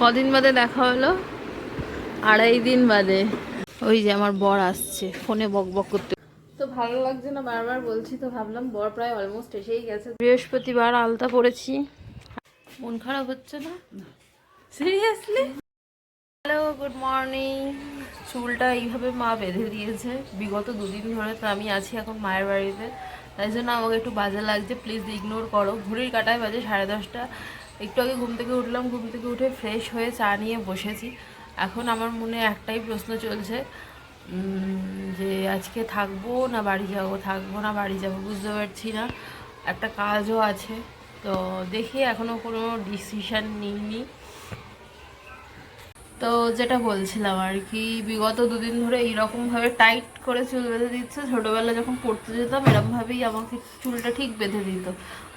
কদিন বাদে দেখা হলো আড়াই দিন বাদে। ওই যে আমার বর আসছে ফোনে বক বক করতে। তো ভালো লাগছে না? বারবার বলছি তো ভাবলাম বর প্রায় অলমোস্ট এসেই গেছে। বৃহস্পতিবার আলতা পড়েছি। মন খারাপ হচ্ছে না? সিরিয়াসলি হ্যালো গুড মর্নিং চুলটা এইভাবে মা বেঁধে দিয়েছে বিগত দুদিন ধরে তো আমি আছি এখন মায়ের বাড়িতে। তাই জন্য আমাকে একটু বাজে লাগছে প্লিজ ইগনোর করো। ঘুড়ির কাটায় বাজে সাড়ে দশটা। একটু আগে ঘুম থেকে উঠলাম, ঘুম থেকে উঠে ফ্রেশ হয়ে চা নিয়ে বসেছি। এখন আমার মনে একটাই প্রশ্ন চলছে যে আজকে থাকব না বাড়ি যাব? থাকব না বাড়ি যাব? বুঝতে পারছি না। একটা কাজও আছে, তো দেখি এখনও কোনো ডিসিশান নিইনি। তো যেটা বলছিলাম আর কি, বিগত দুদিন ধরে এইরকমভাবে টাইট করে চুল বেঁধে দিচ্ছে। ছোটোবেলা যখন পড়তে যেতাম, এরকমভাবেই আমাকে চুলটা ঠিক বেঁধে দিত।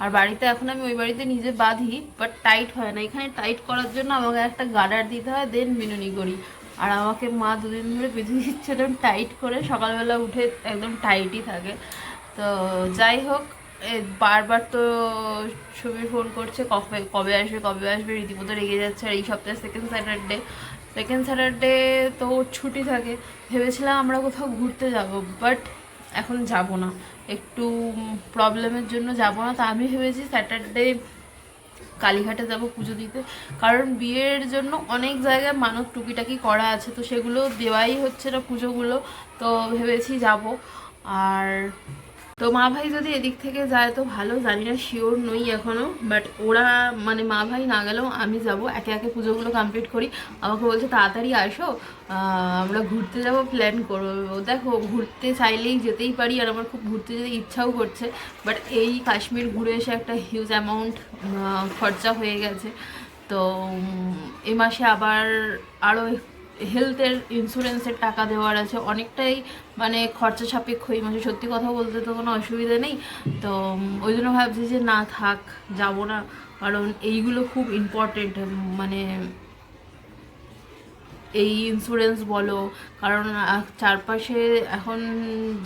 আর বাড়িতে এখন আমি ওই বাড়িতে নিজে বাঁধি বাট টাইট হয় না। এখানে টাইট করার জন্য আমাকে একটা গার্ডার দিতে হয় দেন বিনুনি করি। আর আমাকে মা দুদিন ধরে বেঁধে দিচ্ছে, একদম টাইট করে। সকালবেলা উঠে একদম টাইটই থাকে। তো যাই হোক বারবার তো ছবি ফোন করছে, কবে কবে আসবে কবে আসবে, রীতিমতো রেগে যাচ্ছে, আর এই সপ্তাহে সেকেন্ড স্যাটারডে সেকেন্ড স্যাটারডে তো ওর ছুটি থাকে। ভেবেছিলাম আমরা কোথাও ঘুরতে যাব বাট এখন যাব না। একটু প্রবলেমের জন্য যাব না, তা আমি ভেবেছি স্যাটারডে কালীঘাটে যাব পুজো দিতে। কারণ বিয়ের জন্য অনেক জায়গায় মানত টুকিটাকি করা আছে, তো সেগুলো দেওয়াই হচ্ছে না পুজোগুলো, তো ভেবেছি যাব। আর তো মা ভাই যদি এদিক থেকে যায় তো ভালো, জানি না শিওর নই এখনও বাট ওরা মানে মা ভাই না গেলেও আমি যাব, একে একে পুজোগুলো কমপ্লিট করি। আমাকে বলছে, তাড়াতাড়ি আসো আমরা ঘুরতে যাব প্ল্যান করব দেখো, ঘুরতে চাইলেই যেতেই পারি, আর আমার খুব ঘুরতে যেতে ইচ্ছাও করছে বাট এই কাশ্মীর ঘুরে এসে একটা হিউজ অ্যামাউন্ট খরচা হয়ে গেছে। তো এ মাসে আবার আরও হেলথের ইন্স্যুরেন্সের টাকা দেওয়ার আছে, অনেকটাই মানে খরচা সাপেক্ষ এই মাসে। সত্যি কথা বলতে তো কোনো অসুবিধা নেই। তো ওই জন্য ভাবছি যে না থাক, যাব না। কারণ এইগুলো খুব ইম্পর্টেন্ট মানে এই ইন্স্যুরেন্স বলো। কারণ চারপাশে এখন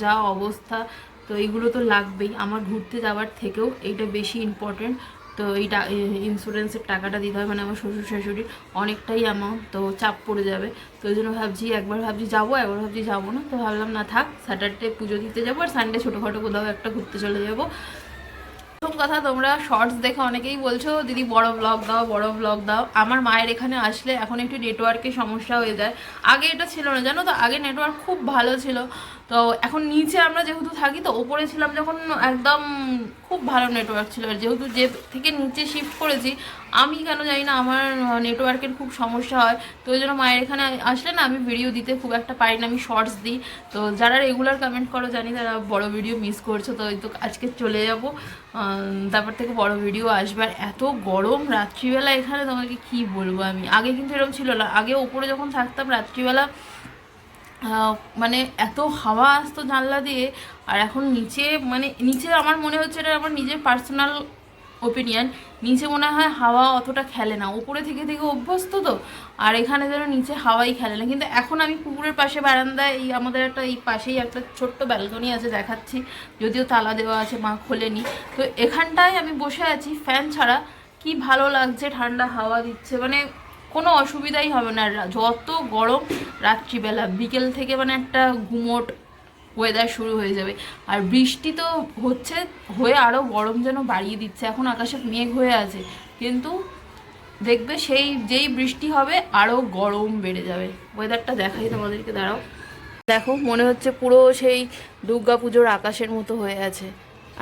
যা অবস্থা, তো এইগুলো তো লাগবেই। আমার ঘুরতে যাওয়ার থেকেও এইটা বেশি ইম্পর্টেন্ট তো এইটা ইন্স্যুরেন্সের টাকাটা দিতে হয় মানে আমার শ্বশুর শাশুড়ির অনেকটাই অ্যামাউন্ট তো চাপ পড়ে যাবে। তো ওই জন্য ভাবছি, একবার ভাবছি যাব, একবার ভাবছি যাব না। তো ভাবলাম, না থাক স্যাটারডে পুজো দিতে যাব, আর সানডে ছোটোখাটো কোথাও একটা ঘুরতে চলে যাব। প্রথম কথা, তোমরা শর্টস দেখে অনেকেই বলছো, দিদি, বড় ব্লগ দাও, বড় ব্লগ দাও। আমার মায়ের এখানে আসলে এখন একটু নেটওয়ার্কের সমস্যা হয়ে যায়। আগে এটা ছিল না, জানো তো? আগে নেটওয়ার্ক খুব ভালো ছিল। তো এখন নিচে আমরা যেহেতু থাকি, তো ওপরে ছিলাম যখন একদম খুব ভালো নেটওয়ার্ক ছিল। আর যেহেতু যে থেকে নিচে শিফট করেছি, আমি কেন জানি না আমার নেটওয়ার্কের খুব সমস্যা হয়। তো ওই জন্য মায়ের এখানে আসলে না আমি ভিডিও দিতে খুব একটা পারি না, আমি শর্টস দিই। তো যারা রেগুলার কমেন্ট করো, জানি তারা বড় ভিডিও মিস করছ। তো তো আজকে চলে যাব। তারপর থেকে বড় ভিডিও আসবে। আর এত গরম রাত্রিবেলা এখানে তোমাকে কি বলব আমি? আগে কিন্তু এরকম ছিল না। আগে ওপরে যখন থাকতাম, রাত্রিবেলা মানে এত হাওয়া আসতো জানলা দিয়ে, আর এখন নিচে মানে নিচে আমার মনে হচ্ছে এটা আমার নিজের পার্সোনাল ওপিনিয়ন নিচে মনে হয় হাওয়া অতটা খেলে না, উপরে থেকে থেকে অভ্যস্ত তো, আর এখানে যেন নিচে হাওয়াই খেলে না, কিন্তু এখন আমি পুকুরের পাশে বারান্দায় এই আমাদের একটা এই পাশেই একটা ছোট্ট ব্যালকনি আছে দেখাচ্ছি, যদিও তালা দেওয়া আছে, মা খোলেনি, তো এখানটায় আমি বসে আছি ফ্যান ছাড়া, কি ভালো লাগছে ঠান্ডা হাওয়া দিচ্ছে মানে কোনো অসুবিধাই হবে না। যত গরম রাত্রিবেলা, বিকেল থেকে মানে একটা ঘুমোট ওয়েদার শুরু হয়ে যাবে। আর বৃষ্টি তো হচ্ছে, হয়ে আরও গরম যেন বাড়িয়ে দিচ্ছে। এখন আকাশে মেঘ হয়ে আছে। কিন্তু দেখবে সেই, যেই বৃষ্টি হবে আরও গরম বেড়ে যাবে। ওয়েদারটা দেখাই তোমাদেরকে, দাঁড়াও। দেখো, মনে হচ্ছে পুরো সেই দুর্গা পুজোর আকাশের মতো হয়ে আছে।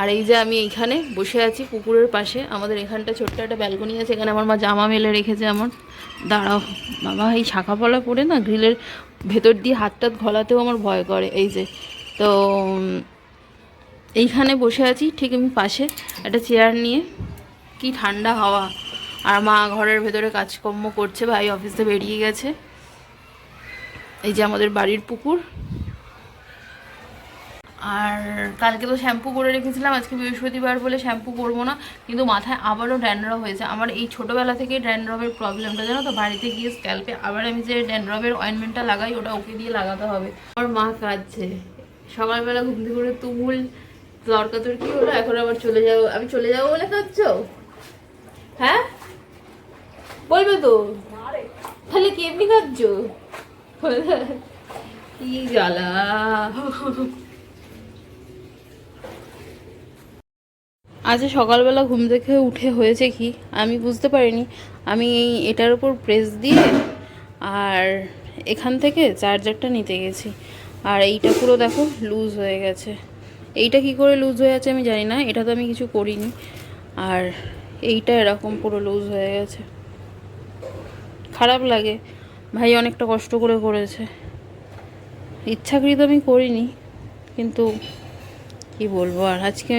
আর এই যে আমি এইখানে বসে আছি পুকুরের পাশে। আমাদের এখানটা ছোট্ট একটা ব্যালকনি আছে, এখানে আমার মা জামা মেলে রেখেছে আমার। দাঁড়াও, বাবা, এই শাখা পলা পরে না গ্রিলের ভেতর দিয়ে হাত টাত ঘোলাতেও আমার ভয় করে, এই যে। তো এইখানে বসে আছি, ঠিক আমি পাশে একটা চেয়ার নিয়ে। কি ঠান্ডা হাওয়া। আর মা ঘরের ভেতরে কাজকর্ম করছে, ভাই অফিসে বেরিয়ে গেছে। এই যে আমাদের বাড়ির পুকুর। আর কালকে তো শ্যাম্পু করে রেখেছিলাম, আজকে বৃহস্পতিবার বলে শ্যাম্পু করব না, কিন্তু মাথায় আবারও ড্যান্ড্রফ হয়েছে। আমার এই ছোটোবেলা থেকে ড্যান্ড্রফের প্রবলেমটা, জানো তো, বাড়িতে গিয়ে স্ক্যাল্পে আবার আমি যে ড্যান্ড্রফের অয়েনমেন্টটা লাগাই, ওটা ওকে দিয়ে লাগাতে হবে। আমার মা কাঁদছে। সকালবেলা ঘুম থেকে করে তুমুল তর্কাতর্কি হলো? এখন আবার চলে যাব আমি চলে যাব বলে কাঁদছো? হ্যাঁ? বলবে তো। তাহলে কি এমনি খাচ্ছ কি জ্বালা। আজ সকালবেলা ঘুম থেকে উঠে হয়েছে কি, আমি বুঝতে পারিনি। আমি এই এটার উপর প্রেস দিয়ে আর এখান থেকে চার্জারটা নিতে গেছি। আর এইটা পুরো দেখো লুজ হয়ে গেছে। এইটা কি করে লুজ হয়ে আছে আমি জানি না, এটা তো আমি কিছু করিনি। আর এইটা এরকম পুরো লুজ হয়ে গেছে। খারাপ লাগে। ভাই অনেকটা কষ্ট করে করেছে। ইচ্ছাকৃত আমি করিনি, কিন্তু কি বলব আর? আজকে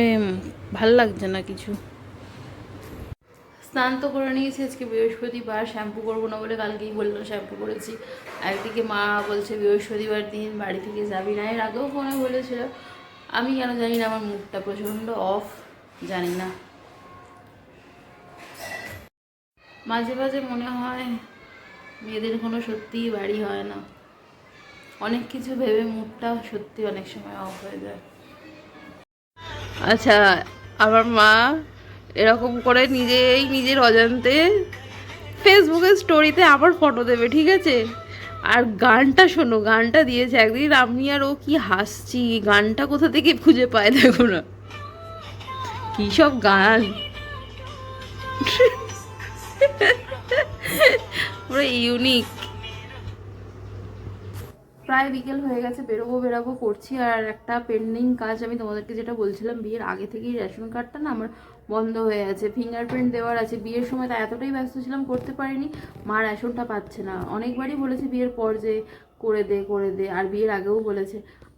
ভালো লাগছে না কিছু। স্নান তো করে নিয়েছি, আজকে বৃহস্পতিবার, শ্যাম্পু করব না বলে কালকেই বলল শ্যাম্পু করেছি। একদিকে মা বলছে বৃহস্পতিবার দিন বাড়ি থেকে যাবি না, এর আগেও ফোনে বলেছিল। আমি কেন জানি না, আমার মুডটা প্রচণ্ড অফ জানি না। মাঝে মাঝে মনে হয় মেয়েদের কোনো সত্যিই বাড়ি হয় না। অনেক কিছু ভেবে মুডটা সত্যি অনেক সময় অফ হয়ে যায়। আচ্ছা আমার মা এরকম করে নিজেই নিজের অজান্তে ফেসবুকের স্টোরিতে আবার ফটো দেবে, ঠিক আছে? আর গানটা শোনো, গানটা দিয়েছে একদিন। আমি আর ও কি হাসছি, গানটা কোথা থেকে খুঁজে পায় দেখো না। কী সব গান। ইউনিক প্রায় বিকেল হয়ে গেছে, বেরোবো বেরোবো করছি। আর একটা পেন্ডিং কাজ আমি তোমাদেরকে যেটা বলছিলাম, বিয়ের আগে থেকেই রেশন কার্ডটা না আমার বন্ধ হয়ে আছে। ফিঙ্গারপ্রিন্ট দেওয়ার আছে। বিয়ের সময় তা এতটাই ব্যস্ত ছিলাম, করতে পারিনি। মা রেশনটা পাচ্ছে না। অনেকবারই বলেছে বিয়ের পর যে করে দে করে দে। আর বিয়ের আগেও বলেছে।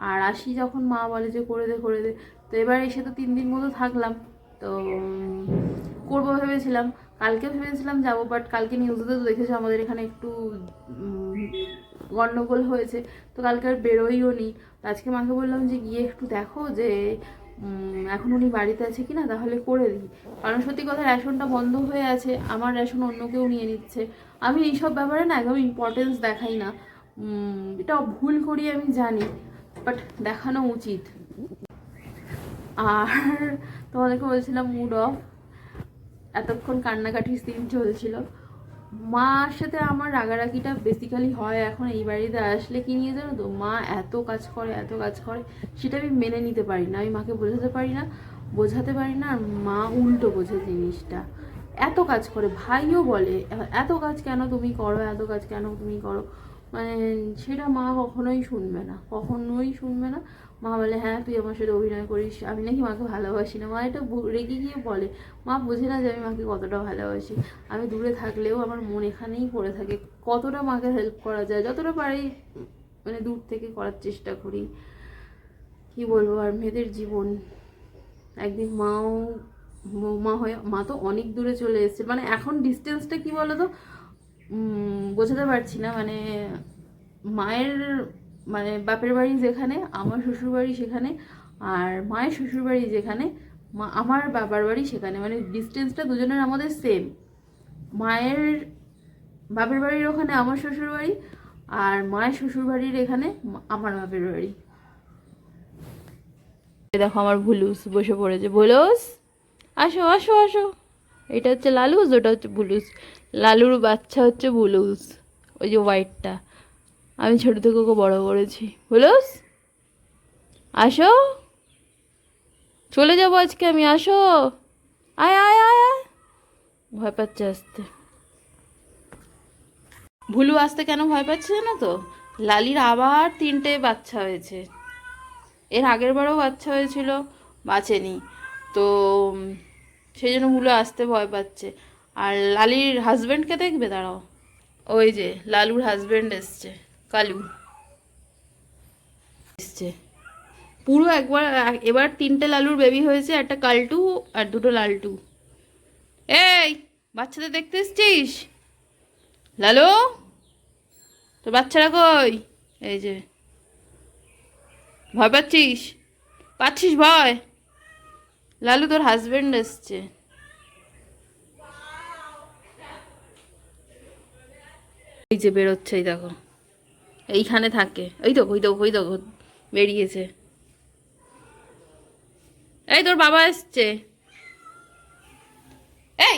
আর আসি যখন মা বলে যে করে দে করে দে। তো এবার এসে তো তিন দিন মতো থাকলাম। তো করব ভেবেছিলাম। কালকে ভেবেছিলাম যাব বাট কালকে নিউজে তো দেখেছ আমাদের এখানে একটু উম, গন্ডগোল হয়েছে তো কালকে আর বেরোইও নি। আজকে মাকে বললাম যে গিয়ে একটু দেখো যে এখন উনি বাড়িতে আছে কি না তাহলে করে দিই। কারণ সত্যি কথা রেশনটা বন্ধ হয়ে আছে আমার রেশন অন্য কেউ নিয়ে নিচ্ছে। আমি এইসব ব্যাপারে না একদম ইম্পর্টেন্স দেখাই না। এটা ভুল করি আমি জানি বাট দেখানো উচিত। আর তোমাদেরকে বলছিলাম মুড অফ এতক্ষণ কান্নাকাটির সিন চলছিল। মার সাথে আমার রাগারাগিটা বেসিক্যালি হয় এখন এই বাড়িতে আসলে কি নিয়ে জানো তো? মা এত কাজ করে, এত কাজ করে, সেটা আমি মেনে নিতে পারি না। আমি মাকে বোঝাতে পারি না, বোঝাতে পারি না, আর মা উল্টো বোঝে জিনিসটা। এত কাজ করে, ভাইও বলে, এত কাজ কেন তুমি করো, এত কাজ কেন তুমি করো? মানে সেটা মা কখনোই শুনবে না, কখনোই শুনবে না। মা বলে হ্যাঁ তুই আমার সাথে অভিনয় করিস, আমি নাকি মাকে ভালোবাসি না। মা এটা রেগে গিয়ে বলে, মা বোঝে না যে আমি মাকে কতটা ভালোবাসি। আমি দূরে থাকলেও আমার মন এখানেই পড়ে থাকে। কতটা মাকে হেল্প করা যায়, যতটা পারি মানে দূর থেকে করার চেষ্টা করি। কি বলব, আর মেয়েদের জীবন, একদিন মাও, মা হয়ে, মা তো অনেক দূরে চলে এসেছে। মানে এখন ডিস্টেন্সটা কি বলো তো বোঝাতে পারছি না। মানে মায়ের মানে বাপের বাড়ি যেখানে, আমার শ্বশুর বাড়ি সেখানে, আর মায়ের শ্বশুর বাড়ি যেখানে, মা, আমার বাবার বাড়ি সেখানে। মানে ডিস্টেন্সটা দুজনের আমাদের সেম মায়ের, বাপের বাড়ির ওখানে আমার শ্বশুর বাড়ি আর মায়ের শ্বশুর বাড়ির এখানে আমার বাপের বাড়ি। দেখো আমার ভুলুস বসে পড়েছে। ভুলুস, আসো আসো আসো। এটা হচ্ছে লালুস, ওটা হচ্ছে বুলুস লালুর বাচ্চা হচ্ছে বুলুস ওই যে হোয়াইটটা আমি ছোট থেকে ওকে বড় করেছি। বুলুস? আসো। চলে যাব আজকে আমি, আসো। আয় আয় আয় আয়। ভয় পাচ্ছে আসতে। ভুলু আসতে কেন ভয় পাচ্ছে জানো তো? লালির আবার তিনটে বাচ্চা হয়েছে। এর আগের বারও বাচ্চা হয়েছিল, বাঁচেনি। তো সেই জন্য ভুলু আসতে ভয় পাচ্ছে। আর লালির হাজব্যান্ডকে দেখবে? দাঁড়াও। ওই যে, লালুর হাজব্যান্ড এসছে। কালু। এসছে। পুরো একবার এবার তিনটে লালুর বেবি হয়েছে, একটা কালটু আর দুটো লালটু। এই, বাচ্চাদের দেখতে এসছিস? লালু, তোর বাচ্চারা কই? এই যে। ভয় পাচ্ছিস? পাচ্ছিস ভয়? লালু তোর হাজবেন্ড এসছে। এই যে বেরোচ্ছে এই দেখো। এইখানে থাকে। ওই তো ওই তো ওই তো, বেরিয়েছে। এই তোর বাবা এসছে। এই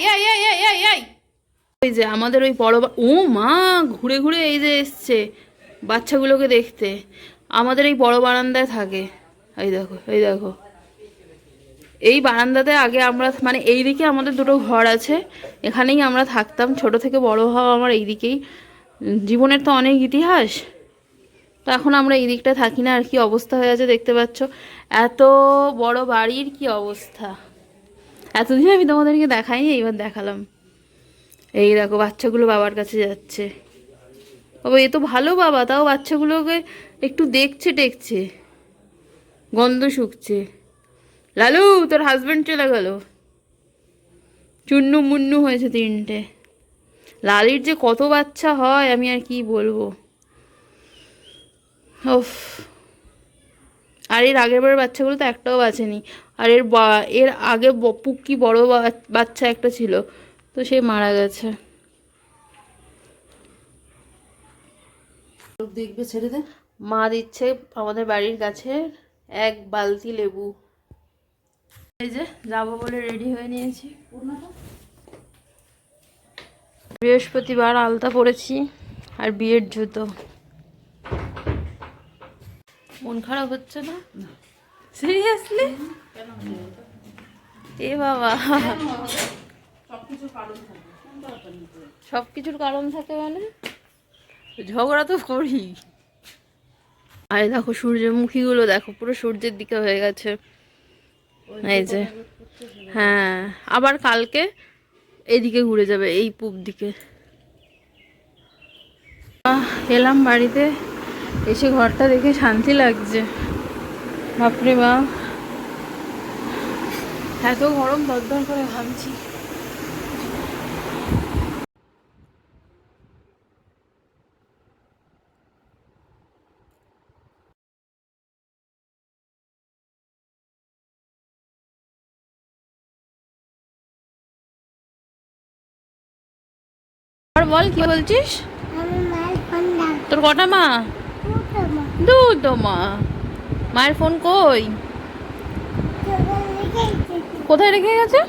এই যে আমাদের ওই বড় ও মা, ঘুরে ঘুরে এই যে এসছে বাচ্চাগুলোকে দেখতে। আমাদের এই বড় বারান্দায় থাকে। এই দেখো এই দেখো। এই বারান্দাতে আগে আমরা মানে এই দিকে আমাদের দুটো ঘর আছে। এখানেই আমরা থাকতাম। ছোট থেকে বড় হওয়া আমার এই দিকেই জীবনের তো অনেক ইতিহাস। তো এখন আমরা এই দিকটা থাকি না, আর কি অবস্থা হয়ে আছে দেখতে পাচ্ছ। এত বড় বাড়ির কি অবস্থা। এতদিন আমি তোমাদেরকে দেখাইনি, এইবার দেখালাম। এই দেখো, বাচ্চাগুলো বাবার কাছে যাচ্ছে। বাবা, এ তো ভালো বাবা, তাও বাচ্চাগুলোকে একটু দেখছে টেকছে। গন্ধ শুকছে। লালু, তোর হাজব্যান্ড চলে গেল। চুন্নু মুন্নু হয়েছে তিনটে। লালির যে কত বাচ্চা হয়, আমি আর কি বলব। ওফ আর এর আগের বারের বাচ্চাগুলো তো একটাও বাঁচেনি। আর এর বা- এর আগে পুক্কি বড় বাচ্চা একটা ছিল তো সে মারা গেছে। দেখবে ছেড়ে দে। মা দিচ্ছে আমাদের বাড়ির কাছে এক বালতি লেবু। এই যে যাব বলে রেডি হয়ে নিয়েছি। বৃহস্পতিবার আলতা পরেছি আর বিয়ের জুতো। মন খারাপ হচ্ছে না? সিরিয়াসলি এ বাবা। সব কিছুর কারণ থাকে মানে? ঝগড়া তো করি। আরে দেখো সূর্যমুখীগুলো দেখো পুরো সূর্যের দিকে হয়ে গেছে। এই যে হ্যাঁ আবার কালকে এদিকে ঘুরে যাবে এই পূব দিকে। এলাম বাড়িতে। এসে ঘরটা দেখে শান্তি লাগছে। বাপরে মা এত গরম দরদর করে ভাবছি। আর বল কি বলছিস? তোর কটা মা? দুটো মা। মায়ের ফোন কই? কোথায় রেখে গেছে?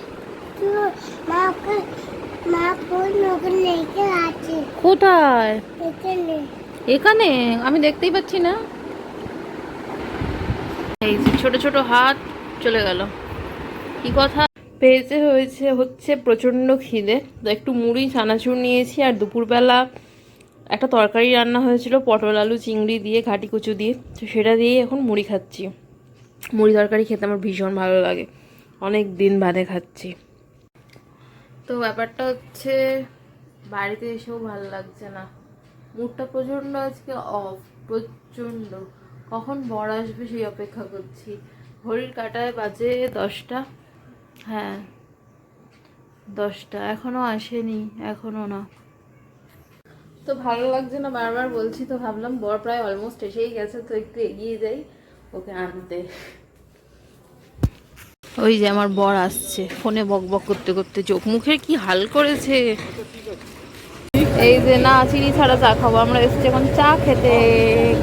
কোথায়? এখানে? আমি দেখতেই পাচ্ছি না। এই ছোট ছোট হাত চলে গেল। কি কথা? পেয়েছে হয়েছে হচ্ছে প্রচণ্ড খিদে। তো একটু মুড়ি, চানাচুর নিয়েছি আর দুপুরবেলা একটা তরকারি রান্না হয়েছিল, পটল, আলু, চিংড়ি দিয়ে, ঘাটি কুচু দিয়ে। তো সেটা দিয়েই এখন মুড়ি খাচ্ছি। মুড়ি তরকারি খেতে আমার ভীষণ ভালো লাগে। অনেক দিন বাদে খাচ্ছি। তো ব্যাপারটা হচ্ছে, বাড়িতে এসেও ভালো লাগছে না। মুডটা প্রচণ্ড আজকে অফ প্রচণ্ড। কখন বর আসবে সেই অপেক্ষা করছি। ঘড়ির কাটায় বাজে দশটা। হ্যাঁ দশটা। এখনও আসেনি, এখনও না। তো ভালো লাগছে না, বারবার বলছি তো ভাবলাম, বর প্রায় অলমোস্ট এসেই গেছে, তো একটু এগিয়ে যাই, ওকে আনতে। ওই যে আমার বর আসছে, ফোনে বক বক করতে করতে চোখ মুখের কি হাল করেছে। এই যে না, চিনি ছাড়া চা খাব, আমরা এসেছি এখন চা খেতে,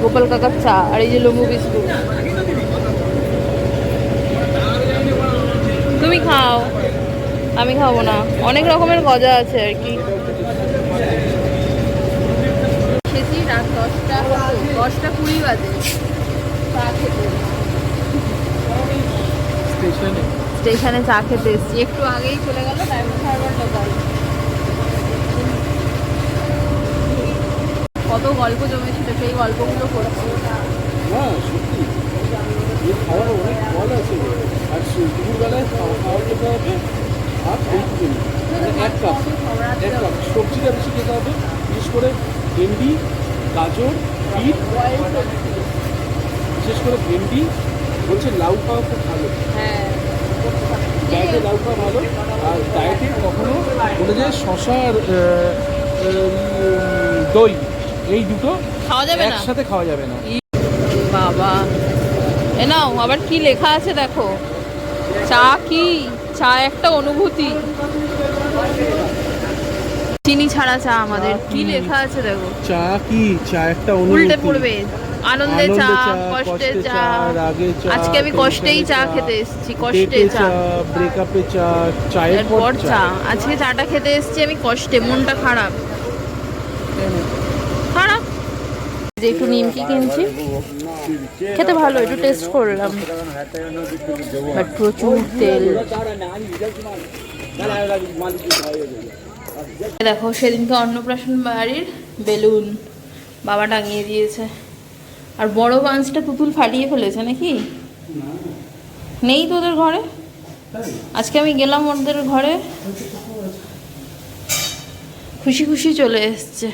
গোপাল কাকার চা আর এই যে লম্বু বিস্কুট। তুমি খাও, আমি খাব না, অনেক রকমের গজা আছে আর কি। এসেছি রাত দশটা দশটা কুড়ি বাজে। চা খেতে। স্টেশনে? স্টেশনে চা খেতে এসেছি। একটু আগেই চলে গেল ডায়মন্ড হারবার লোকাল কত গল্প জমেছিল সেই গল্পগুলো করছি হ্যাঁ সত্যি। এই খাওয়ার অনেক ফল আছে আর দুপুরবেলায় খাওয়া খাওয়া খেতে হবে আর এইটুকুনি মানে এক কাপ এক কাপ। সবজিটা বেশি খেতে হবে বিশেষ করে ভেন্ডি গাজর বিট বিশেষ করে ভেন্ডি বলছে লাউ খাওয়া খুব ভালো। হ্যাঁ। ডায়েটে লাউ খাওয়া ভালো। আর ডায়েটে কখনো বলে যায় শশা আর দই এই দুটো খাওয়া যাবে না? একসাথে খাওয়া যাবে না। বাবা। এ নাও আবার কি লেখা আছে দেখো? চা কি? চা একটা অনুভূতি। চিনি ছাড়া চা আমাদের। কি লেখা আছে দেখো। চা কি? চা একটা উল্টে পড়বে। আনন্দে চা কষ্টে চা। আজকে আমি কষ্টেই চা খেতে এসেছি কষ্টে চা ব্রেকআপে চা চায়ের পর চা। আজকে চাটা খেতে এসেছি আমি কষ্টে মনটা খারাপ। খারাপ? যে একটু নিমকি কিনছি। খেতে ভালো একটু টেস্ট করলাম। বাট প্রচুর তেল। দেখো, সেদিনকে অন্নপ্রাশন বাড়ির বেলুন বাবা টাঙিয়ে দিয়েছে। আর বড় বাঁশটা পুতুল ফাটিয়ে ফেলেছে নাকি? নেই তোদের ঘরে? আজকে আমি গেলাম ওদের ঘরে। খুশি খুশি চলে এসছে।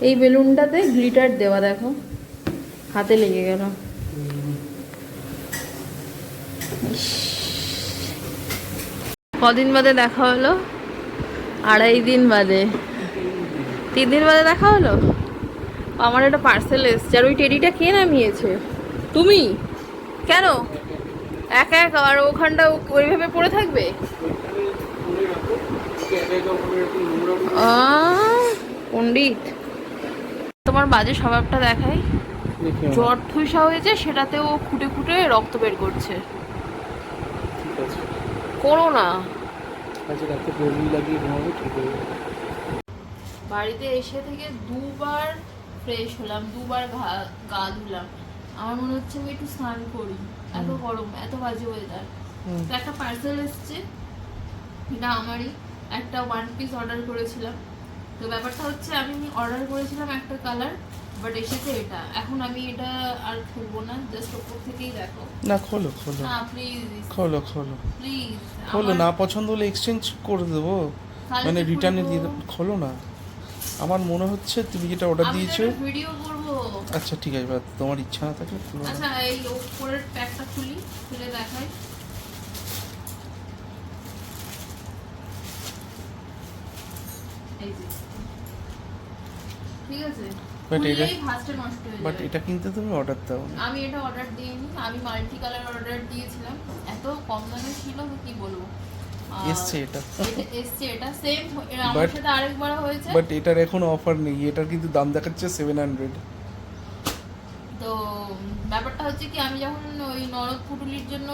এই বেলুনটাতে গ্লিটার দেওয়া, দেখো। হাতে লেগে গেল। ইস। কদিন বাদে দেখা হলো? আড়াই দিন বাদে। তিন দিন বাদে দেখা হলো? আমার একটা পার্সেল এসছে আর ওই টেডিটা কে নামিয়েছে? তুমি? কেন? একা একা আর ওখানটা ওইভাবে পড়ে থাকবে? পণ্ডিত। তোমার বাজে স্বভাবটা দেখাই। জ্বর ঠুসা হয়েছে সেটাতেও খুঁটে খুঁটে রক্ত বের করছে। ঠিক আছে। করো না। আচ্ছা বাড়িতে এসে থেকে দুবার ফ্রেশ হলাম দুবার গা ধুলাম। আমার মনে হচ্ছে আমি একটু স্নান করি। এত গরম এত বাজে ওয়েদার। তো একটা পার্সেল এসছে এটা আমারই। একটা ওয়ান পিস অর্ডার করেছিলাম। তো ব্যাপারটা হচ্ছে আমি অর্ডার করেছিলাম একটা কালার বাট এসেছে এটা। এখন আমি এটা আর খুলবো না জাস্ট ওপর থেকেই দেখো। না খোলো খোলো। না প্লিজ খোলো খোলো। প্লিজ খোলো না পছন্দ হলে এক্সচেঞ্জ করে দেবো। মানে রিটার্নে দিয়ে খোলো না। আমার মনে হচ্ছে তুমি যেটা অর্ডার দিয়েছ ভিডিও করব। আচ্ছা ঠিক আছে তোমার ইচ্ছা না থাকলে খোলো। আচ্ছা এই উপরের প্যাকটা খুলি খুলে দেখাই। ঠিক আছে? But এটা- ভাঁজটা নষ্ট হয়ে বাট এটা কিন্তু তুমি অর্ডার দাও আমি এটা অর্ডার দিইনি। আমি মাল্টি কালার অর্ডার দিয়েছিলাম। এত কম দামে ছিল তো কি বলব? এসছে এটা। এসছে এটা। সেম আমার সাথে আরেকবার হয়েছে। বাট এটার এখন অফার নেই। এটার কিন্তু দাম দেখাচ্ছে সেভেন হান্ড্রেড তো ব্যাপারটা হচ্ছে কি আমি যখন ওই ননদ পুটুলির জন্য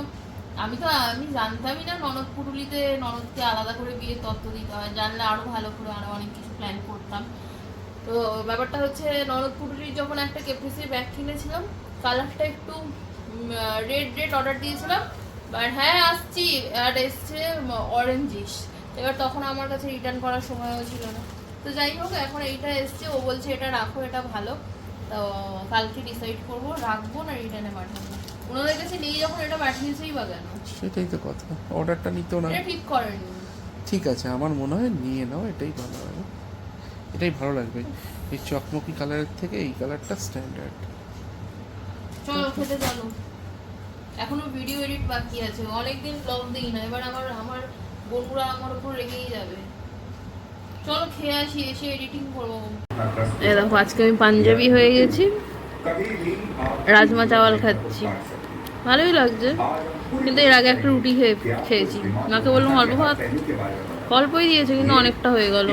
আমি তো আমি জানতামই না ননদ পুটুলিতে ননদকে আলাদা করে বিয়ের তত্ত্ব দিতে হয়। জানলে আরও ভালো করে আরও অনেক কিছু প্ল্যান করতাম। তো ব্যাপারটা হচ্ছে ননদ যখন একটা কেপ্রিসের ব্যাগ কিনেছিলাম কালারটা একটু রেড রেড অর্ডার দিয়েছিলাম। বাট হ্যাঁ আসছি। আর এসছে অরেঞ্জিস এবার তখন আমার কাছে রিটার্ন করার সময়ও ছিল না। তো যাই হোক এখন এইটা এসছে। ও বলছে এটা রাখো এটা ভালো। তো কালকে ডিসাইড করব রাখব না রিটার্নে পাঠাবো। ওনাদের কাছে নিয়ে যখন এটা পাঠিয়েছেই বা কেন? সেটাই তো কথা। অর্ডারটা নিতো না। ঠিক করেনি। ঠিক আছে আমার মনে হয় নিয়ে নাও এটাই ভালো এটাই ভালো লাগবে। এই চকমকি কালারের থেকে এই কালারটা স্ট্যান্ডার্ড চলো খেতে চলো। এখনও ভিডিও এডিট বাকি আছে। অনেকদিন ব্লগ দিই না। এবার আমার আমার বন্ধুরা আমার উপর রেগেই যাবে। চলো খেয়ে আসি, এসে এডিটিং করব। দেখো, আজকে আমি পাঞ্জাবি হয়ে গেছি। রাজমা চাওয়াল খাচ্ছি। ভালোই লাগছে। কিন্তু এর আগে একটা রুটি খেয়ে, খেয়েছি। মাকে বললাম অল্প ভাত। অল্পই দিয়েছে, কিন্তু অনেকটা হয়ে গেল।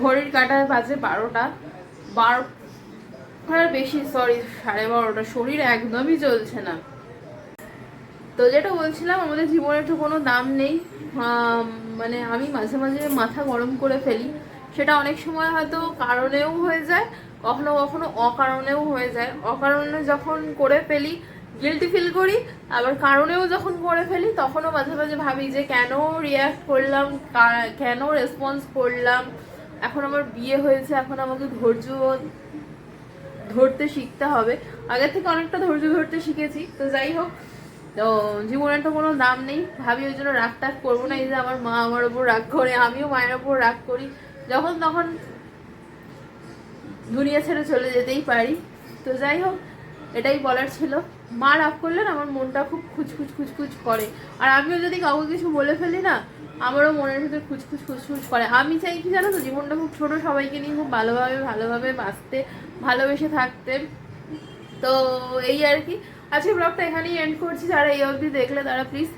ঘড়ির কাটায় বাজে বারোটা। বারো বেশি সরি সাড়ে বারোটা। শরীর একদমই চলছে না। তো যেটা বলছিলাম, আমাদের জীবনের তো কোনো দাম নেই। মানে আমি মাঝে মাঝে মাথা গরম করে ফেলি। সেটা অনেক সময় হয়তো কারণেও হয়ে যায়, কখনো কখনো অকারণেও হয়ে যায়। অকারণে যখন করে ফেলি গিলটি ফিল করি। আবার কারণেও যখন করে ফেলি, তখনও মাঝে মাঝে ভাবি যে কেন রিয়াক্ট করলাম কেন রেসপন্স করলাম। এখন আমার বিয়ে হয়েছে, এখন আমাকে ধৈর্য, ধরতে শিখতে হবে। আগে থেকে অনেকটা ধৈর্য ধরতে শিখেছি, তো যাই হোক, তো জীবনের তো কোনো দাম নেই। ভাবি ওই জন্য রাগ টাগ করব না, এই যে আমার মা আমার ওপর রাগ করে, আমিও মায়ের ওপর রাগ করি। যখন তখন দুনিয়া ছেড়ে চলে যেতেই পারি। তো যাই হোক, এটাই বলার ছিল। মা রাগ করলে না আমার মনটা খুব খুচখুচ খুচখুচ করে। আর আমিও যদি কাউকে কিছু বলে ফেলি না, আমারও মনের ভিতর খুচখুচ খুচখুচ করে। আমি চাই কি জানো তো, জীবনটা খুব ছোট, সবাইকে নিয়ে খুব ভালোভাবে ভালোভাবে বাঁচতে, ভালোবেসে থাকতে। তো এই আর কি। আজকে ব্লগটা এখানেই এন্ড করছি। যারা এই অবধি দেখলে তারা প্লিজ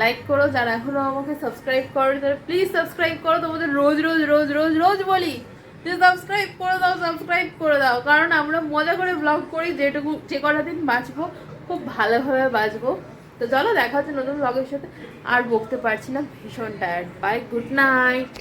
লাইক করো। যারা এখনও আমাকে সাবস্ক্রাইব করো তারা প্লিজ সাবস্ক্রাইব করো। তোমাদের রোজ রোজ রোজ রোজ রোজ বলি যে সাবস্ক্রাইব করে, দাও সাবস্ক্রাইব করে দাও। কারণ আমরা মজা করে ব্লগ করি, যেটুকু, যে কটা দিন বাঁচবো খুব ভালোভাবে বাঁচবো তো চলো দেখা হচ্ছে নতুন ব্লগের সাথে। আর বকতে পারছি না, ভীষণ টায়ার্ড বাই গুড নাইট